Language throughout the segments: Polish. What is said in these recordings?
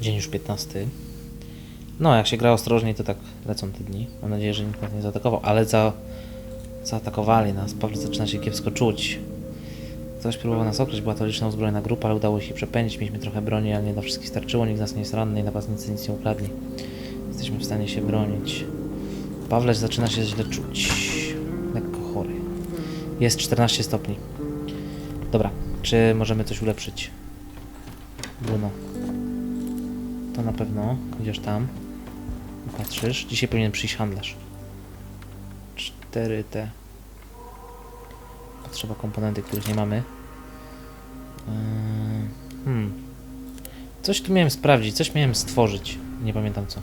Dzień już 15. No, jak się gra ostrożniej, to tak lecą te dni. Mam nadzieję, że nikt nas nie zaatakował, ale za, zaatakowali nas. Paweł zaczyna się kiepsko czuć. Ktoś próbował nas okryć, była to liczna uzbrojona grupa, ale udało się przepędzić. Mieliśmy trochę broni, ale nie do wszystkich starczyło. Nikt z nas nie jest ranny i napastnicy nic nie ukradli. Jesteśmy w stanie się bronić. Pawleś zaczyna się źle czuć. Lekko chory. Jest 14 stopni. Dobra, czy możemy coś ulepszyć? Bruno. To na pewno. Idziesz tam. Patrzysz. Dzisiaj powinien przyjść handlarz. 4T. Potrzeba komponenty, których nie mamy. Eee, Hmm. Coś tu miałem sprawdzić, coś miałem stworzyć. Nie pamiętam co.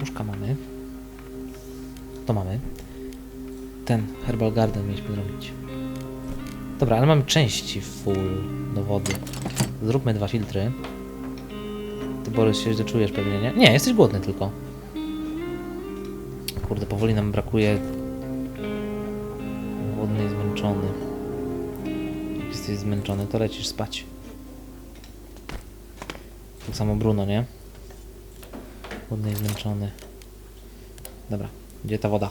Łóżka mamy. To mamy. Ten Herbal Garden mieliśmy zrobić. Dobra, ale mamy części full do wody. Zróbmy dwa filtry. Ty Borys się źle czujesz pewnie, nie? Nie, jesteś głodny tylko. Kurde, powoli nam brakuje. Głodny i zmęczony. Jak jesteś zmęczony, to lecisz spać. Tak samo Bruno, nie? Głodny i zmęczony. Dobra, gdzie ta woda?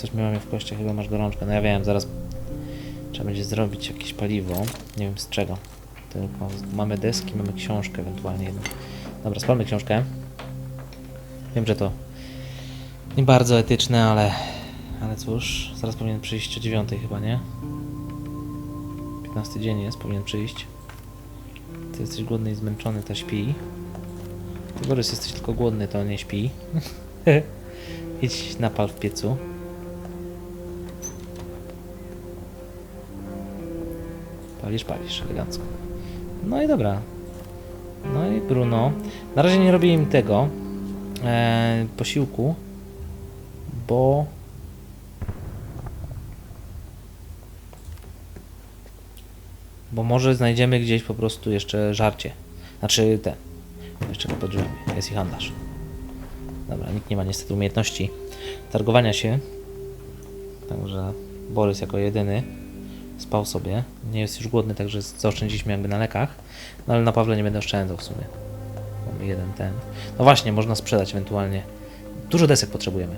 Coś mi mamy w kościach, chyba masz gorączkę. No ja wiem, zaraz trzeba będzie zrobić jakieś paliwo. Nie wiem z czego. Tylko mamy deski, mamy książkę ewentualnie jedną. Dobra, spalmy książkę. Wiem, że to nie bardzo etyczne, ale... Ale cóż, zaraz powinien przyjść o dziewiątej chyba, nie? 15 dzień jest, powinien przyjść. Ty jesteś głodny i zmęczony, to śpi. Ty Borys jesteś tylko głodny, to nie śpi. Idź napal w piecu. Palisz, palisz, elegancko. No i dobra. No i Bruno. Na razie nie robię im tego e, posiłku, bo bo może znajdziemy gdzieś po prostu jeszcze żarcie. Znaczy te. Jeszcze pod drzwiami. Jest ich handlarz. Dobra, nikt nie ma niestety umiejętności targowania się. Także Borys jako jedyny spał sobie. Nie jest już głodny, także zaoszczędziliśmy jakby na lekach. No ale na Pawle nie będę oszczędzał w sumie. Mamy jeden ten. No właśnie, można sprzedać ewentualnie. Dużo desek potrzebujemy.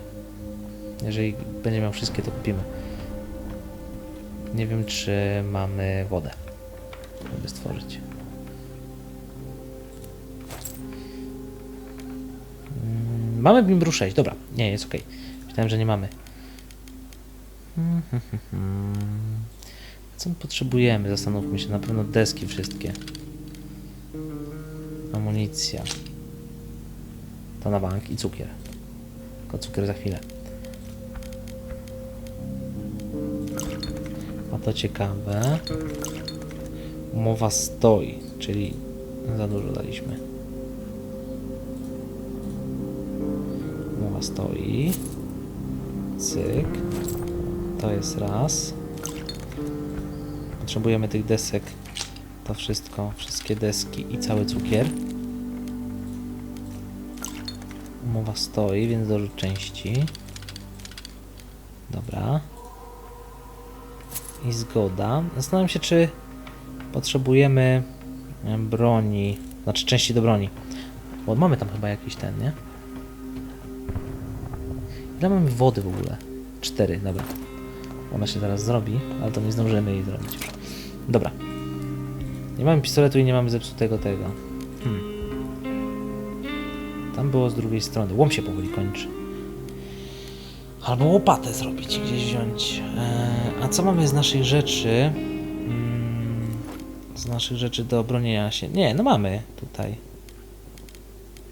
Jeżeli będzie miał wszystkie, to kupimy. Nie wiem, czy mamy wodę, żeby stworzyć. Mm, Mamy Bimbru 6, dobra. Nie, jest ok. Myślałem, że nie mamy. Co my potrzebujemy? Zastanówmy się. Na pewno deski wszystkie. Amunicja. To na bank i cukier. Tylko cukier za chwilę. A to ciekawe. Umowa stoi, czyli za dużo daliśmy. Umowa stoi. Cyk. To jest raz. Potrzebujemy tych desek. To wszystko, wszystkie deski i cały cukier. Umowa stoi, więc do części. Dobra. I zgoda. Zastanawiam się, czy potrzebujemy broni, znaczy części do broni. Bo mamy tam chyba jakiś ten, nie? Ile mamy wody w ogóle? Cztery, dobra. Ona się zaraz zrobi, ale to nie zdążymy jej zrobić. Dobra. Nie mamy pistoletu i nie mamy zepsutego tego. Hmm. Tam było z drugiej strony. Łom się powoli kończy. Albo łopatę zrobić gdzieś wziąć. Eee, a co mamy z naszych rzeczy? Mm, z naszych rzeczy do bronienia się. Nie, no mamy tutaj.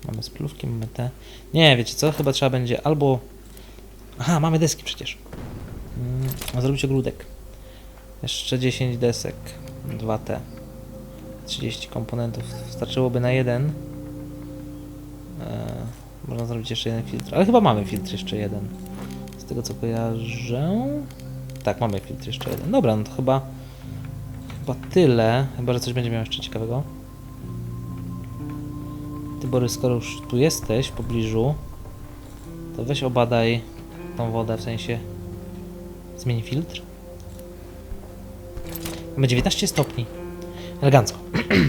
Mamy splówki, mamy te. Nie, wiecie co? Chyba trzeba będzie albo. Aha, mamy deski przecież. Mm, zrobić ogródek. Jeszcze 10 desek. 2T. 30 komponentów. Starczyłoby na jeden. Eee, można zrobić jeszcze jeden filtr. Ale chyba mamy filtr jeszcze jeden. Z tego co kojarzę. Tak, mamy filtr jeszcze jeden. Dobra, no to chyba. Chyba tyle. Chyba, że coś będzie miał jeszcze ciekawego. Ty Borys, skoro już tu jesteś w pobliżu, to weź obadaj tą wodę, w sensie zmień filtr. Mamy 19 stopni. Elegancko.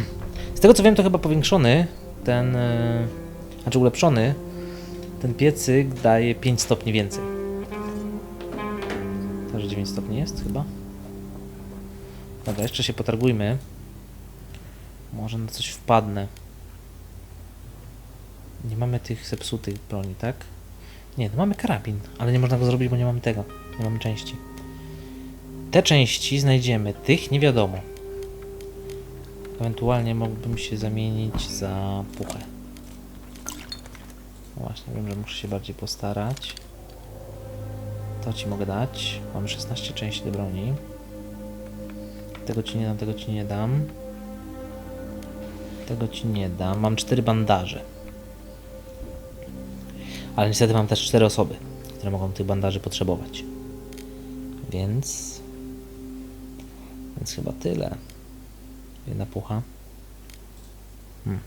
Z tego co wiem, to chyba powiększony ten, e, znaczy ulepszony, ten piecyk daje 5 stopni więcej. Także 9 stopni jest chyba. Dobra, jeszcze się potargujmy. Może na coś wpadnę. Nie mamy tych zepsutych broni, tak? Nie, no mamy karabin, ale nie można go zrobić, bo nie mamy tego. Nie mamy części. Te części znajdziemy, tych nie wiadomo. Ewentualnie mógłbym się zamienić za puchę. No właśnie, wiem, że muszę się bardziej postarać. To ci mogę dać. Mamy 16 części do broni. Tego ci nie dam, tego ci nie dam. Tego ci nie dam. Mam 4 bandaże. Ale niestety mam też 4 osoby, które mogą tych bandaży potrzebować. Więc. Więc chyba tyle. Jedna pucha. Hmm.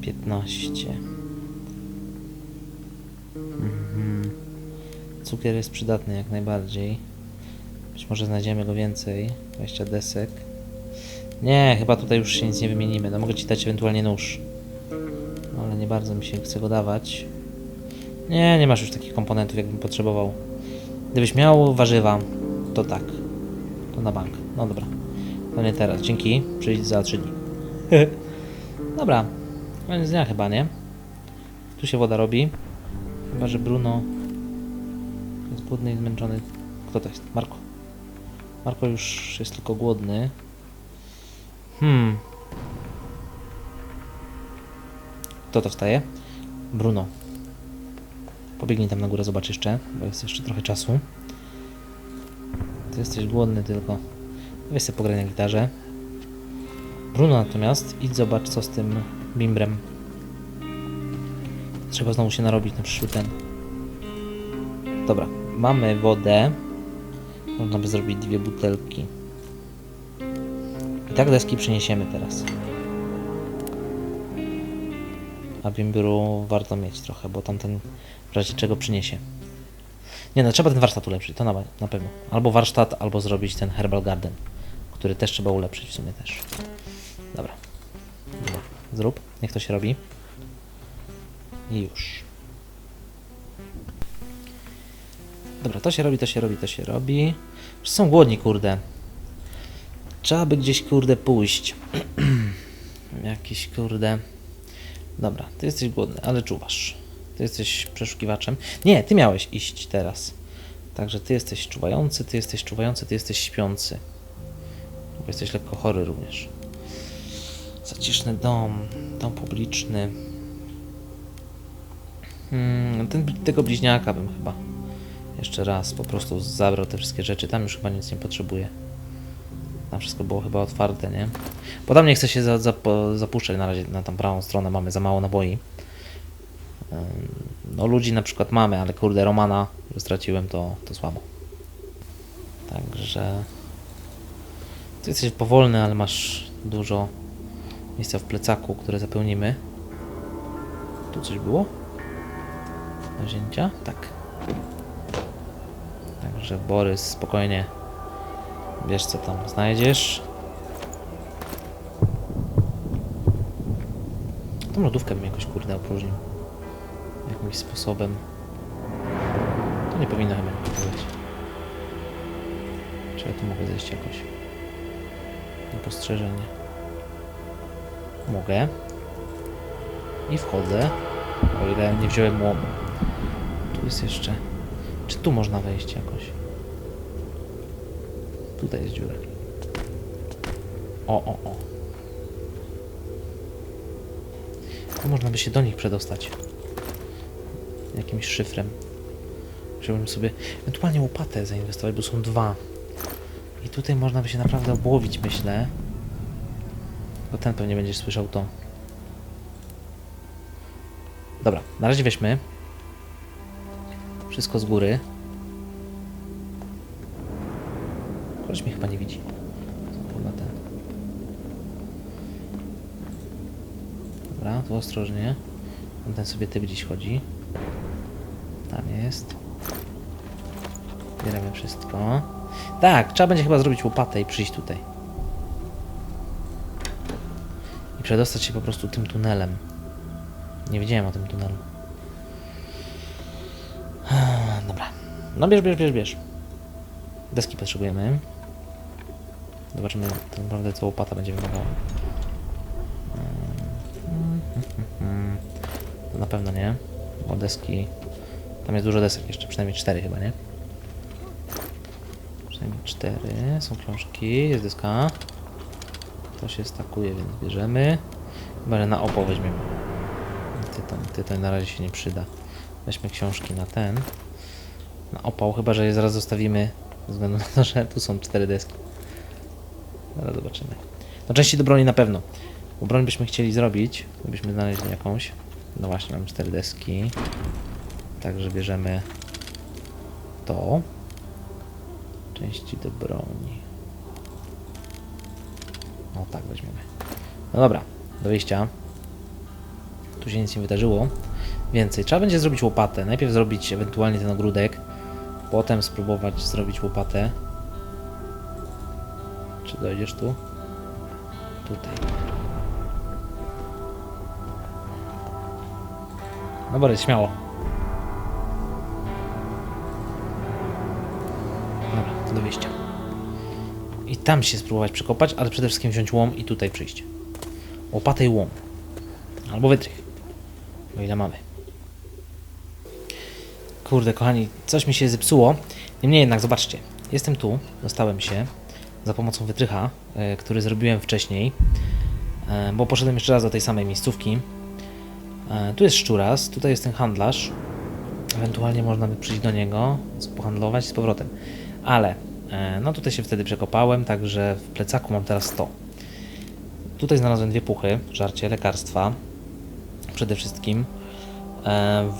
15. Mhm. Cukier jest przydatny jak najbardziej. Być może znajdziemy go więcej. 20 desek. Nie, chyba tutaj już się nic nie wymienimy. No mogę ci dać ewentualnie nóż. Ale nie bardzo mi się chce go dawać. Nie, nie masz już takich komponentów, jakbym potrzebował. Gdybyś miał warzywa, to tak. To na bank. No dobra. To nie teraz. Dzięki. Przyjdź za 3 dni. dobra. Koniec dnia chyba, nie? Tu się woda robi. Chyba, że Bruno jest głodny i zmęczony. Kto to jest? Marko. Marko już jest tylko głodny. Hmm. Kto to wstaje? Bruno. Pobiegnij tam na górę, zobacz jeszcze, bo jest jeszcze trochę czasu. Ty jesteś głodny tylko. Weź sobie pograj na gitarze. Bruno natomiast, idź zobacz co z tym bimbrem. Trzeba znowu się narobić na przyszły ten. Dobra, mamy wodę. Można by zrobić dwie butelki. I tak deski przyniesiemy teraz. A bimbru warto mieć trochę, bo tamten w razie czego przyniesie. Nie no, trzeba ten warsztat ulepszyć, to na, na pewno. Albo warsztat, albo zrobić ten Herbal Garden, który też trzeba ulepszyć w sumie też. Dobra. Dobra. Zrób, niech to się robi. I już. Dobra, to się robi, to się robi, to się robi. Wszyscy są głodni, kurde. Trzeba by gdzieś, kurde, pójść. Jakiś, kurde... Dobra, ty jesteś głodny, ale czuwasz. Ty jesteś przeszukiwaczem. Nie, ty miałeś iść teraz. Także ty jesteś czuwający, ty jesteś czuwający, ty jesteś śpiący. Bo jesteś lekko chory również. Zaciszny dom, dom publiczny. Hmm, ten, tego bliźniaka bym chyba jeszcze raz po prostu zabrał te wszystkie rzeczy. Tam już chyba nic nie potrzebuję. Tam wszystko było chyba otwarte, nie? Bo tam nie chcę się za, za, zapuszczać na razie na tą prawą stronę, mamy za mało naboi. No ludzi na przykład mamy, ale kurde Romana, że straciłem to, to słabo. Także... Ty jesteś powolny, ale masz dużo miejsca w plecaku, które zapełnimy. Tu coś było? Do wzięcia? Tak. Także Borys, spokojnie. Wiesz co tam znajdziesz. Tą lodówkę bym jakoś kurde opróżnił. Jakimś sposobem. To nie powinno chyba być. Czy ja tu mogę zejść jakoś? Niepostrzeżenie. Mogę. I wchodzę. O ile nie wziąłem łomu. Tu jest jeszcze. Czy tu można wejść jakoś? Tutaj jest dziura. O, o, o. Tu można by się do nich przedostać. Jakimś szyfrem. Chciałbym sobie ewentualnie łopatę zainwestować, bo są dwa. I tutaj można by się naprawdę obłowić, myślę. Bo ten pewnie będziesz słyszał to. Dobra, na razie weźmy. Wszystko z góry. Koleś mnie chyba nie widzi. Chyba ten. Dobra, tu ostrożnie. Ten sobie ty gdzieś chodzi. Tam jest. Zbieramy wszystko. Tak, trzeba będzie chyba zrobić łopatę i przyjść tutaj. I przedostać się po prostu tym tunelem. Nie wiedziałem o tym tunelu. Dobra. No bierz, bierz, bierz, bierz. Deski potrzebujemy. Zobaczymy tak naprawdę co łopata będzie wymagała. To na pewno nie, bo deski... Tam jest dużo desek jeszcze, przynajmniej cztery chyba, nie? Przynajmniej cztery, są książki, jest deska. To się stakuje, więc bierzemy. Chyba, że na opał weźmiemy. Tytoń, tytoń na razie się nie przyda. Weźmy książki na ten. Na opał, chyba, że je zaraz zostawimy ze względu na to, że tu są cztery deski. Zaraz zobaczymy. No części do broni na pewno. Bo broń byśmy chcieli zrobić, byśmy znaleźli jakąś. No właśnie, mamy cztery deski. Także bierzemy to. Części do broni. O tak weźmiemy. No dobra, do wyjścia. Tu się nic nie wydarzyło. Więcej. Trzeba będzie zrobić łopatę. Najpierw zrobić ewentualnie ten ogródek. Potem spróbować zrobić łopatę. Czy dojdziesz tu? Tutaj. No Borys, śmiało. Dobra, do wyjścia. I tam się spróbować przekopać, ale przede wszystkim wziąć łom i tutaj przyjść. Łopatę i łom. Albo wytrych. O ile mamy. Kurde, kochani, coś mi się zepsuło. Niemniej jednak, zobaczcie. Jestem tu, dostałem się za pomocą wytrycha, e, który zrobiłem wcześniej, e, bo poszedłem jeszcze raz do tej samej miejscówki. E, tu jest szczuras, tutaj jest ten handlarz. Ewentualnie można by przyjść do niego, pohandlować z powrotem. Ale, no tutaj się wtedy przekopałem, także w plecaku mam teraz to. Tutaj znalazłem dwie puchy, żarcie, lekarstwa. Przede wszystkim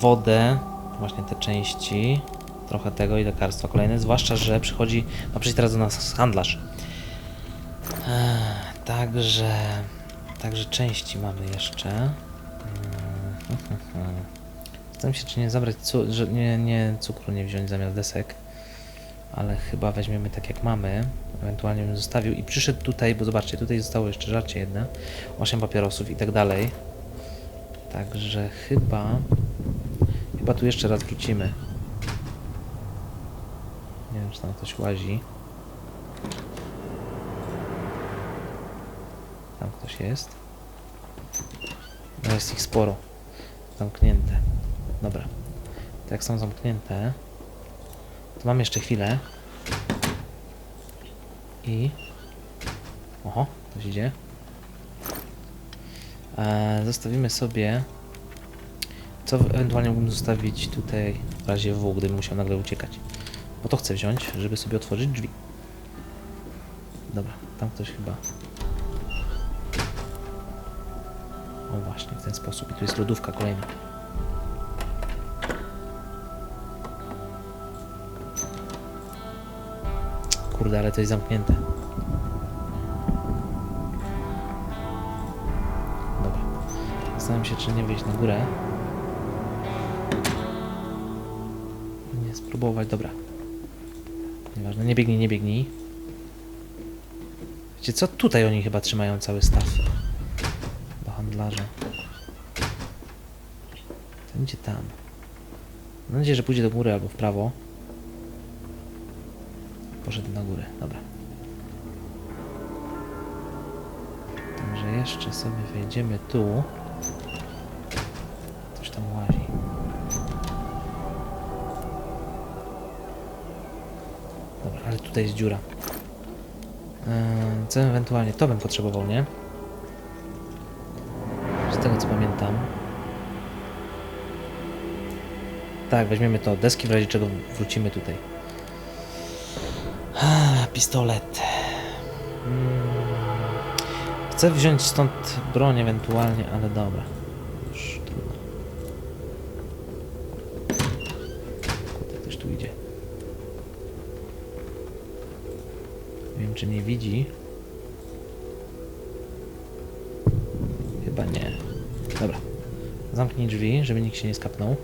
wodę, właśnie te części, trochę tego i lekarstwa kolejne, zwłaszcza, że przychodzi, ma przyjść teraz do nas handlarz. Także, także części mamy jeszcze. Mm, Zastanawiam się, czy nie zabrać, cu- że nie, nie cukru nie wziąć zamiast desek, ale chyba weźmiemy tak jak mamy, ewentualnie bym zostawił i przyszedł tutaj, bo zobaczcie, tutaj zostało jeszcze żarcie jedne, 8 papierosów i tak dalej. Także chyba, chyba tu jeszcze raz wrócimy. Nie wiem, czy tam ktoś łazi. Tam ktoś jest. No jest ich sporo. Zamknięte. Dobra. To jak są zamknięte, to mam jeszcze chwilę. I... Oho, ktoś idzie. Eee, zostawimy sobie... Co ewentualnie mógłbym zostawić tutaj w razie W, gdybym musiał nagle uciekać. Bo to chcę wziąć, żeby sobie otworzyć drzwi. Dobra, tam ktoś chyba... O właśnie, w ten sposób. I tu jest lodówka kolejna. Kurde, ale to jest zamknięte. Dobra. Zastanawiam się, czy nie wyjść na górę. Nie, spróbować, dobra. Nie biegnij, nie biegnij. Wiecie co? Tutaj oni chyba trzymają cały staw. Do handlarza. Idzie tam. Mam nadzieję, że pójdzie do góry albo w prawo. Poszedł na górę, dobra. Także jeszcze sobie wejdziemy tu. Coś tam łazi. Dobra, ale tutaj jest dziura. Eee, co ewentualnie? To bym potrzebował, nie? Z tego co pamiętam. Tak, weźmiemy to. Deski w razie czego wrócimy tutaj. Ah, Pistolet. Mm. Chcę wziąć stąd broń ewentualnie, ale dobra. Czy nie widzi. Chyba nie. Dobra. Zamknij drzwi, żeby nikt się nie skapnął.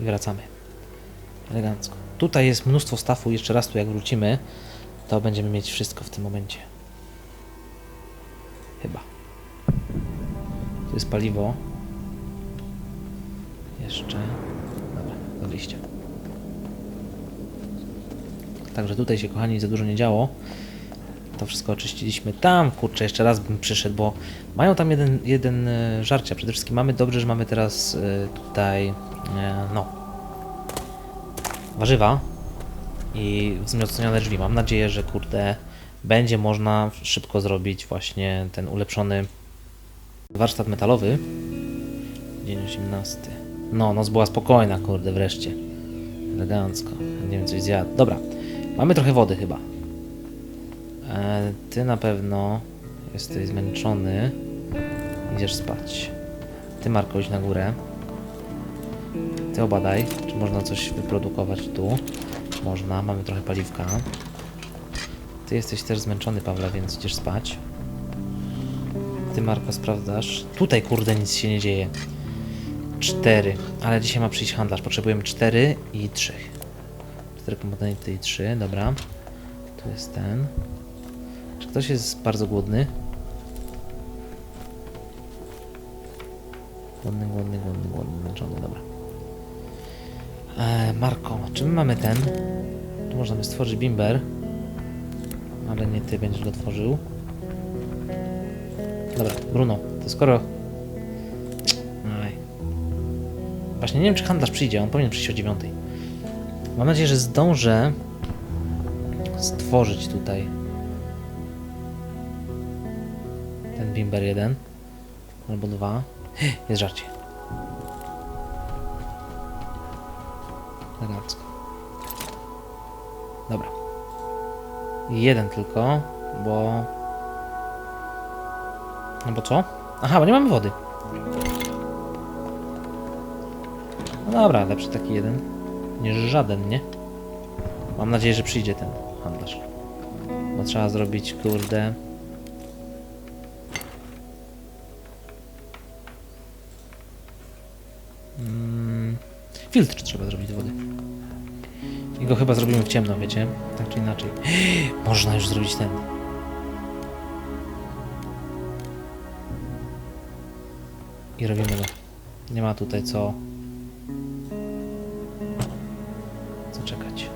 I wracamy. Elegancko. Tutaj jest mnóstwo stafu, jeszcze raz tu jak wrócimy, to będziemy mieć wszystko w tym momencie. Chyba. Tu jest paliwo. Jeszcze. Dobra, do wyjścia. Także tutaj się, kochani, za dużo nie działo. To wszystko oczyściliśmy. Tam, kurczę, jeszcze raz bym przyszedł, bo mają tam jeden, jeden e, żarcia. Przede wszystkim mamy dobrze, że mamy teraz e, tutaj, e, no, warzywa i wzmocnione drzwi. Mam nadzieję, że kurde, będzie można szybko zrobić właśnie ten ulepszony warsztat metalowy. Dzień 18. No, noc była spokojna, kurde, wreszcie. Elegancko. Nie wiem, coś zjadł. Dobra, mamy trochę wody chyba. E, ty na pewno jesteś zmęczony. Idziesz spać. Ty, Marko, idź na górę. Ty obadaj, czy można coś wyprodukować tu. Można, mamy trochę paliwka. Ty jesteś też zmęczony, Pawle, więc idziesz spać. Ty, Marko, sprawdzasz. Tutaj, kurde, nic się nie dzieje. Cztery, ale dzisiaj ma przyjść handlarz. Potrzebujemy cztery i trzy. Cztery komponenty i trzy, dobra. Tu jest ten. Ktoś jest bardzo głodny? Głodny, głodny, głodny, głodny, zmęczony, dobra. E, Marko, czy my mamy ten? Tu możemy stworzyć bimber. Ale nie ty będziesz go tworzył. Dobra, Bruno, to skoro... Aj. Właśnie nie wiem, czy handlarz przyjdzie, on powinien przyjść o dziewiątej. Mam nadzieję, że zdążę stworzyć tutaj bimber jeden albo dwa. Jest żarcie. Elegancko. Dobra. Jeden tylko, bo... No bo co? Aha, bo nie mamy wody. No dobra, lepszy taki jeden niż żaden, nie? Mam nadzieję, że przyjdzie ten handlarz. Bo trzeba zrobić, kurde... filtr trzeba zrobić do wody. I go chyba zrobimy w ciemno, wiecie? Tak czy inaczej. Można już zrobić ten. I robimy go. Nie ma tutaj co... Co czekać.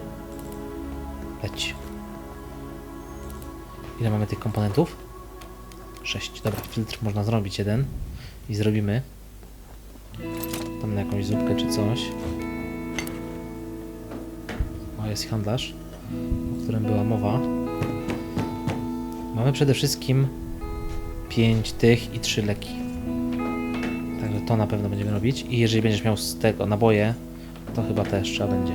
Leć. Ile mamy tych komponentów? 6. Dobra, filtr można zrobić jeden. I zrobimy. Tam na jakąś zupkę czy coś. Jest handlarz, o którym była mowa. Mamy przede wszystkim 5 tych i 3 leki. Także to na pewno będziemy robić. I jeżeli będziesz miał z tego naboje, to chyba też trzeba będzie.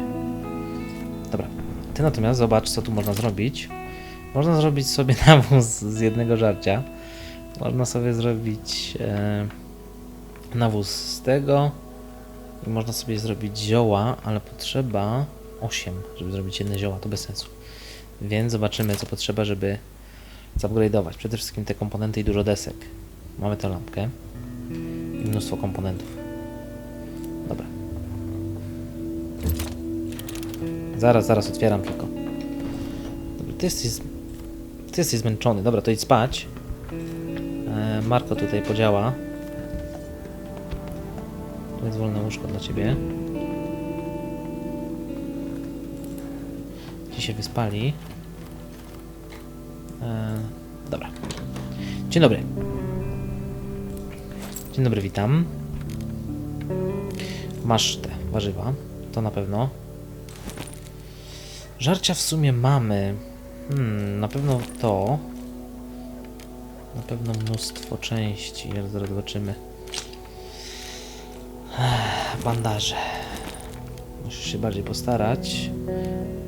Dobra. Ty natomiast zobacz, co tu można zrobić. Można zrobić sobie nawóz z jednego żarcia. Można sobie zrobić e, nawóz z tego. I można sobie zrobić zioła, ale potrzeba 8, żeby zrobić jedne zioła, to bez sensu. Więc zobaczymy, co potrzeba, żeby zupgrade'ować. Przede wszystkim te komponenty i dużo desek. Mamy tę lampkę i mnóstwo komponentów. Dobra. Zaraz, zaraz otwieram tylko. Dobra, ty jesteś, ty jesteś zmęczony. Dobra, to idź spać. E, Marko tutaj podziała. To jest wolne łóżko dla ciebie. Ci się wyspali. E, dobra. Dzień dobry. Dzień dobry, witam. Masz te warzywa, to na pewno. Żarcia w sumie mamy. Hmm, na pewno to. Na pewno mnóstwo części, zaraz zobaczymy. Bandaże. Musisz się bardziej postarać.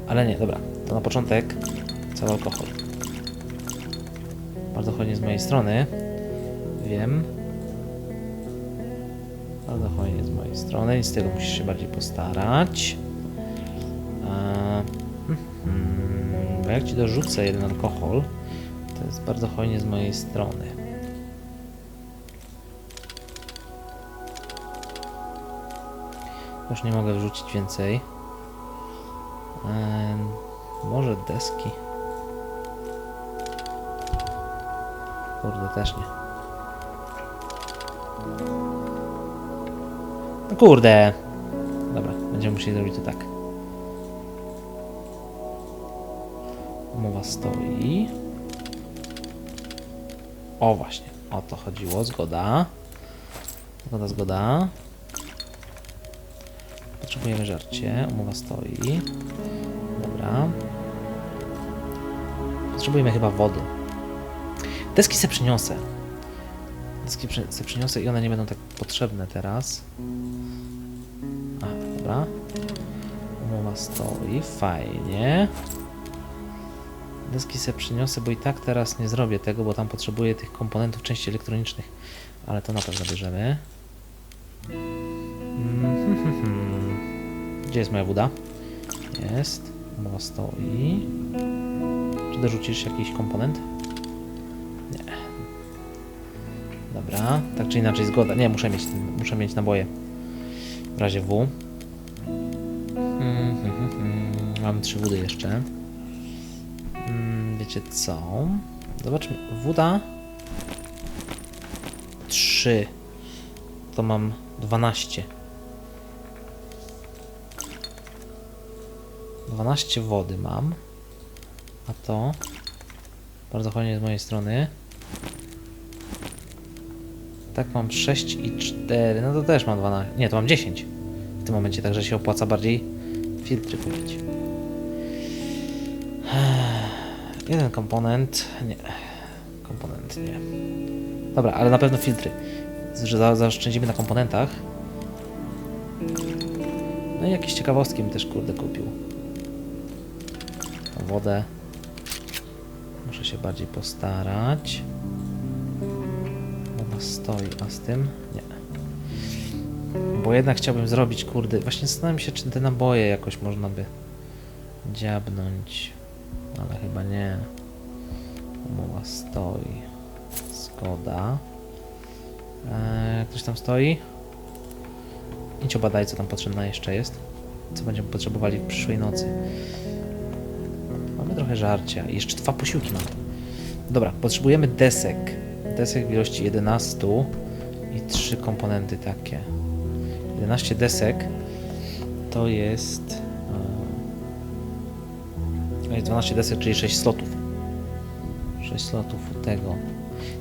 Ale nie, dobra. To na początek cały alkohol. Bardzo hojnie z mojej strony. Wiem. Bardzo hojnie z mojej strony i z tego musisz się bardziej postarać. Eee, bo jak ci dorzucę jeden alkohol, to jest bardzo hojnie z mojej strony. Już nie mogę wrzucić więcej. Może deski. Kurde, też nie. No kurde. Dobra, będziemy musieli zrobić to tak. Umowa stoi. O właśnie, o to chodziło, zgoda. Zgoda, zgoda. Potrzebujemy żarcie, umowa stoi. Potrzebujemy chyba wody. Deski se przyniosę. Deski se przyniosę i one nie będą tak potrzebne teraz. A, dobra. Umowa stoi, fajnie. Deski se przyniosę, bo i tak teraz nie zrobię tego, bo tam potrzebuję tych komponentów części elektronicznych. Ale to na pewno bierzemy. Mhm. Gdzie jest moja woda? Jest. Umowa stoi. Czy dorzucisz jakiś komponent? Nie. Dobra, tak czy inaczej zgoda. Nie, muszę mieć, muszę mieć naboje. W razie W. Mhm, mhm. Mam trzy wody jeszcze. Mm, Wiecie co? Zobaczmy. Woda. 3. To mam 12. 12 wody mam. A to. Bardzo fajnie z mojej strony. Tak mam 6 i 4. No to też mam 12. Nie, to mam 10. W tym momencie, także się opłaca bardziej filtry kupić. Jeden komponent. Nie. Komponent nie. Dobra, ale na pewno filtry. Zaoszczędzimy na komponentach. No i jakieś ciekawostki bym też kurde kupił. Wodę. Muszę się bardziej postarać. Woda stoi, a z tym nie. Bo jednak chciałbym zrobić, kurde, właśnie zastanawiam się, czy te naboje jakoś można by dziabnąć. Ale chyba nie. Umowa stoi. Zgoda. Eee, ktoś tam stoi? Idź obadaj, co tam potrzebne jeszcze jest. Co będziemy potrzebowali w przyszłej nocy. Mamy trochę żarcia. Jeszcze dwa posiłki mamy. Dobra, potrzebujemy desek. Desek w ilości 11 i trzy komponenty takie. 11 desek to jest. e, To jest 12 desek, czyli 6 slotów. 6 slotów tego.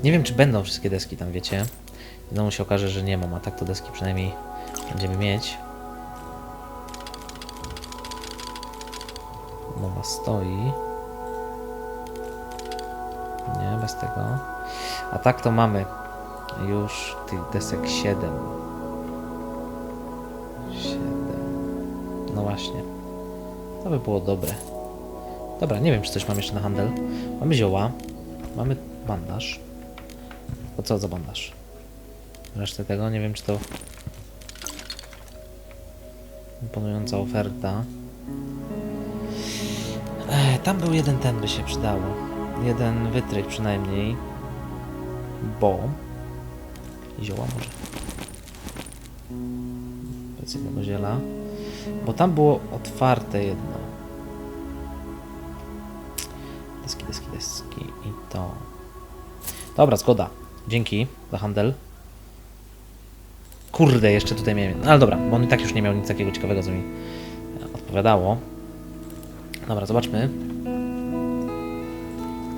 Nie wiem, czy będą wszystkie deski tam, wiecie. Znowu się okaże, że nie mam, a tak to deski przynajmniej będziemy mieć. Mowa stoi. Nie, bez tego. A tak to mamy już tych desek 7. 7. No właśnie. To by było dobre. Dobra, nie wiem, czy coś mam jeszcze na handel. Mamy zioła. Mamy bandaż. Po co za bandaż? Resztę tego nie wiem, czy to imponująca oferta. Ech, tam był jeden ten by się przydało. Jeden wytrych przynajmniej. Bo zioła może. Bez jednego ziela. Bo tam było otwarte jedno. Deski, deski, deski i to. Dobra, zgoda. Dzięki za handel. Kurde, jeszcze tutaj miałem. No, ale dobra, bo on i tak już nie miał nic takiego ciekawego, co mi odpowiadało. Dobra, zobaczmy.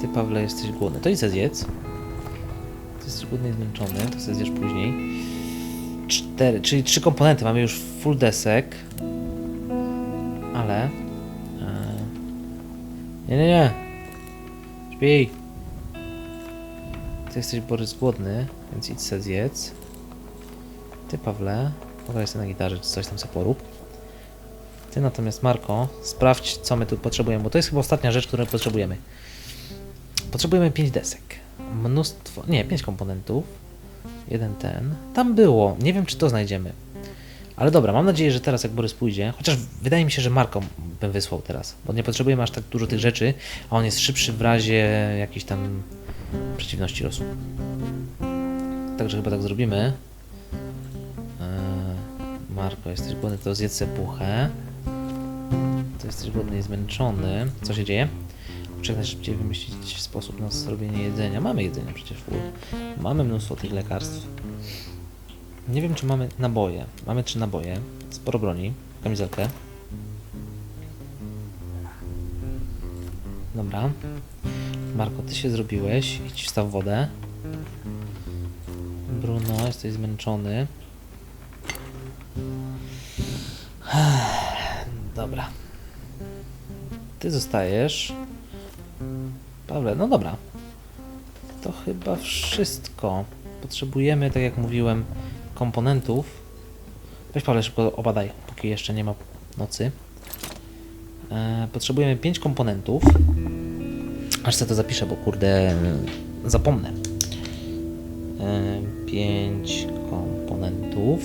Ty, Pawle, jesteś głodny. To idź se zjedz. Ty jesteś głodny i zmęczony, to sobie zjesz później. Cztery, czyli trzy komponenty. Mamy już full desek. Ale... E... Nie, nie, nie. Śpij. Ty jesteś Borys głodny, więc idź se zjedz. Ty, Pawle, pograj sobie na gitarze, czy coś tam sobie porób. Ty natomiast, Marko, sprawdź, co my tu potrzebujemy, bo to jest chyba ostatnia rzecz, którą potrzebujemy. Potrzebujemy 5 desek. Mnóstwo, nie, 5 komponentów. Jeden ten. Tam było, nie wiem, czy to znajdziemy. Ale dobra, mam nadzieję, że teraz jak Borys pójdzie, chociaż wydaje mi się, że Marko bym wysłał teraz, bo nie potrzebujemy aż tak dużo tych rzeczy, a on jest szybszy w razie jakiejś tam przeciwności losu. Także chyba tak zrobimy. Eee, Marko, jesteś głodny, to zjedz puchę. To jesteś głodny i zmęczony. Co się dzieje? Muszę najszybciej wymyślić sposób na zrobienie jedzenia. Mamy jedzenie przecież full. Mamy mnóstwo tych lekarstw. Nie wiem, czy mamy naboje. Mamy trzy naboje. Sporo broni. Kamizelkę. Dobra. Marko, ty się zrobiłeś. Idź wstaw wodę. Bruno, jesteś zmęczony. Dobra. Ty zostajesz. Pawle, no dobra. To chyba wszystko. Potrzebujemy, tak jak mówiłem, komponentów. Weź Pawle szybko obadaj, póki jeszcze nie ma nocy. E, potrzebujemy 5 komponentów. Aż sobie to zapiszę, bo kurde zapomnę. 5 komponentów.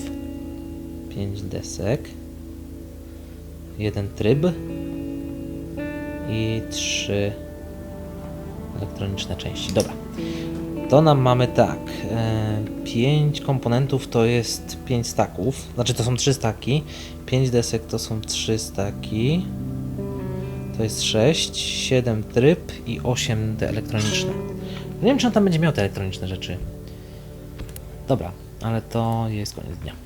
5 desek. Jeden tryb. I 3 elektroniczne części. Dobra. To nam mamy tak. 5 komponentów to jest 5 staków. Znaczy to są 3 staki. 5 desek to są 3 staki. To jest 6, 7 tryb i 8 te elektroniczne. Nie wiem, czy on tam będzie miał te elektroniczne rzeczy. Dobra, ale to jest koniec dnia.